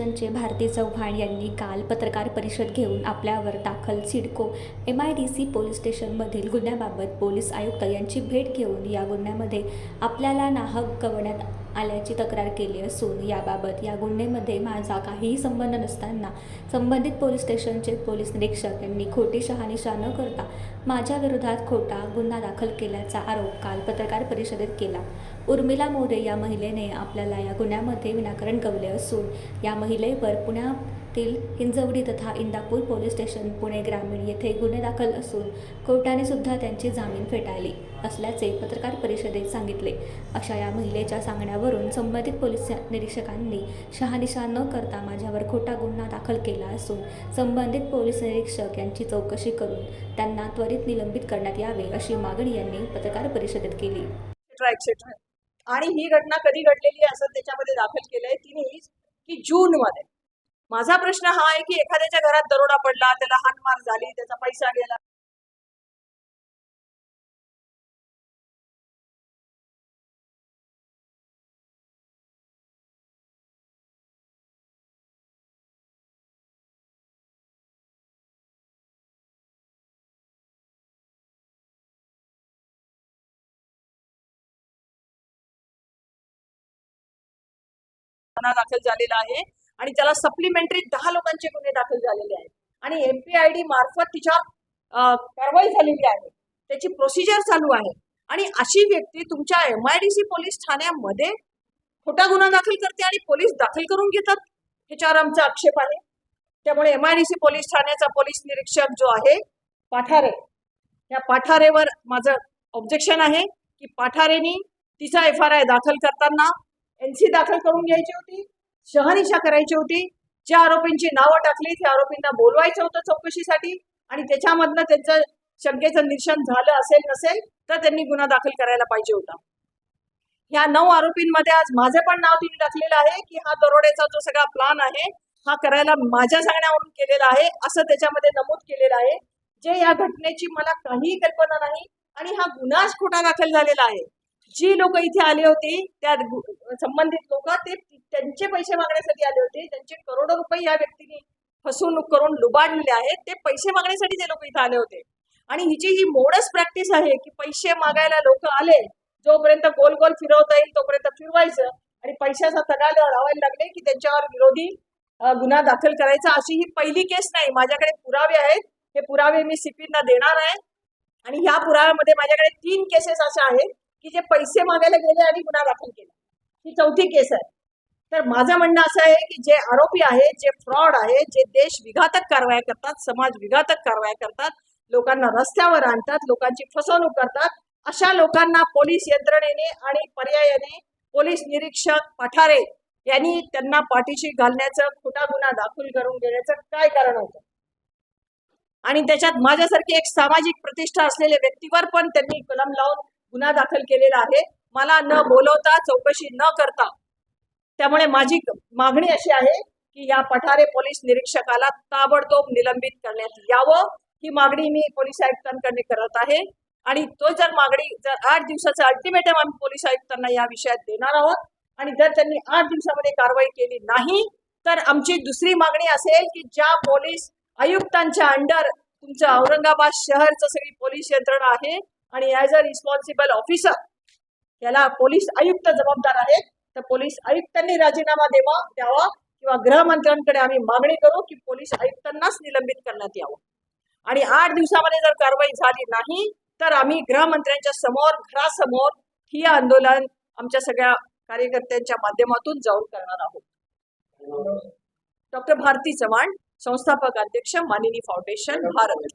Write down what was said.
भारती चव्हाण यांनी काल पत्रकार परिषद घेऊन आपल्यावर दाखल CIDCO M I D C police स्टेशनमधील गुन्ह्याबाबत पोलीस आयुक्त यांची भेट घेऊन या गुन्ह्यामध्ये आपल्याला नाहक कवण्यात आल्याची तक्रार केली असून याबाबत या गुन्ह्यामध्ये माझा काहीही संबंध नसताना संबंधित पोलीस स्टेशनचे पोलीस निरीक्षक यांनी खोटी शहानिशा न करता माझ्या विरोधात खोटा गुन्हा दाखल केल्याचा आरोप काल पत्रकार परिषदेत केला. उर्मिला मोरे या महिलेने आपल्याला या गुन्ह्यामध्ये विनाकारण गवले असून या महिलेवर तील हिंजवडी तथा इंदापूर पोलीस स्टेशन पुणे ग्रामीण येथे गुन्हे दाखल असून कोर्टाने सुद्धा त्यांची जामीन फेटाळली असल्याचे पत्रकार परिषदेत सांगितले. अशा या महिलेच्या सांगण्यावरून संबंधित पोलीस निरीक्षकांनी शहानिशा न करता माझ्यावर खोटा गुन्हा दाखल केला असून संबंधित पोलीस निरीक्षक यांची चौकशी करून त्यांना त्वरित निलंबित करण्यात यावे अशी मागणी यांनी पत्रकार परिषदेत केली. आणि ही घटना कधी घडलेली असं त्याच्यामध्ये दाखल केलंय तिने की जून मध्ये माझा प्रश्न हा आहे की एखाद्याच्या घरात दरोडा पडला त्याला हानमार झाली त्याचा पैसा गेला. गुन्हा दाखल झालेला आहे. आणि त्याला सप्लिमेंटरी दहा लोकांचे गुन्हे दाखल झालेले आहेत. आणि एमपीआयडी मार्फत तिच्यावर कारवाई झालेली आहे. त्याची प्रोसिजर चालू आहे. आणि अशी व्यक्ती तुमच्या एम आयडीसी पोलीस ठाण्यामध्ये खोटा गुन्हा दाखल करते आणि पोलीस दाखल करून घेतात ह्याच्यावर आमचा आक्षेप आहे. त्यामुळे M I D C police ठाण्याचा पोलीस निरीक्षक जो आहे पाठारे. या पाठारेवर माझं ऑब्जेक्शन आहे की पाठारेनी तिचा एफ आर आय दाखल करताना एन सी दाखल करून घ्यायची होती. शहानिशा करायची होती. ज्या आरोपींची नावं टाकली त्या आरोपींना बोलवायचं होतं चौकशीसाठी आणि त्याच्यामधनं त्यांचं शंकेचं निरसन झालं असेल नसेल तर त्यांनी गुन्हा दाखल करायला पाहिजे होता. ह्या नऊ आरोपींमध्ये आज माझं पण नाव तिने टाकलेलं आहे की हा दरोड्याचा जो सगळा प्लान आहे हा करायला माझ्या सांगण्यावरून केलेला आहे असं त्याच्यामध्ये नमूद केलेलं आहे. जे या घटनेची मला काहीही कल्पना नाही आणि हा गुन्हाच खोटा दाखल झालेला आहे. जी लोक इथे आली होती त्या संबंधित लोक ते त्यांचे पैसे मागण्यासाठी आले होते. त्यांचे करोडो रुपये या व्यक्तीने फसवणूक करून लुबाडलेले आहेत. ते पैसे मागण्यासाठी ते लोक इथे आले होते. आणि हिची ही मोडच प्रॅक्टिस आहे की पैसे मागायला लोक आले जोपर्यंत गोल गोल फिरवता येईल तोपर्यंत फिरवायचं आणि पैशाचा तगादा लावायला लागले की त्यांच्यावर विरोधी गुन्हा दाखल करायचा. अशी ही पहिली केस नाही. माझ्याकडे पुरावे आहेत. हे पुरावे मी सीपींना देणार आहे. आणि ह्या पुराव्यामध्ये माझ्याकडे तीन केसेस अशा आहेत. की जे पैसे मागायला गेले आणि गुन्हा दाखल केला. ही चौथी केस आहे. तर माझं म्हणणं असं आहे की जे आरोपी आहेत जे फ्रॉड आहेत जे देश विघातक कारवाया करतात समाज विघातक कारवाया करतात लोकांना रस्त्यावर आणतात लोकांची फसवणूक करतात अशा लोकांना पोलीस यंत्रणेने आणि पर्यायाने पोलीस निरीक्षक पठारे यांनी त्यांना पाठीशी घालण्याचं खोटा गुन्हा दाखल करून घेण्याचं काय कारण होतं? आणि त्याच्यात माझ्यासारखी एक सामाजिक प्रतिष्ठा असलेल्या व्यक्तीवर पण त्यांनी कलम लावून गुन्हा दाखल केलेला आहे. मला न बोलवता चौकशी न करता. त्यामुळे माझी मागणी अशी आहे की या पठारे पोलीस निरीक्षकाला ताबडतोब निलंबित करण्यात यावं. ही मागणी मी पोलीस आयुक्तांकडे करत आहे. आणि तो जर मागणी जर आठ दिवसाचं अल्टिमेटम आम्ही पोलीस आयुक्तांना या विषयात देणार आहोत आणि जर त्यांनी आठ दिवसामध्ये कारवाई केली नाही तर आमची दुसरी मागणी असेल की ज्या पोलीस आयुक्तांच्या अंडर तुमचं औरंगाबाद शहरचं सगळी पोलीस यंत्रणा आहे आणि ॲज अ रिस्पॉन्सिबल ऑफिसर याला पोलीस आयुक्त जबाबदार आहेत तर पोलीस आयुक्तांनी राजीनामा देवा द्यावा किंवा गृहमंत्र्यांकडे आम्ही मागणी करू की पोलीस आयुक्तांनाच निलंबित करण्यात यावं. आणि आठ दिवसामध्ये जर कारवाई झाली नाही तर आम्ही गृहमंत्र्यांच्या समोर घरासमोर ही आंदोलन आमच्या सगळ्या कार्यकर्त्यांच्या माध्यमातून जाऊन करणार आहोत. डॉक्टर भारती चव्हाण संस्थापक अध्यक्ष मानिनी फाउंडेशन भारत.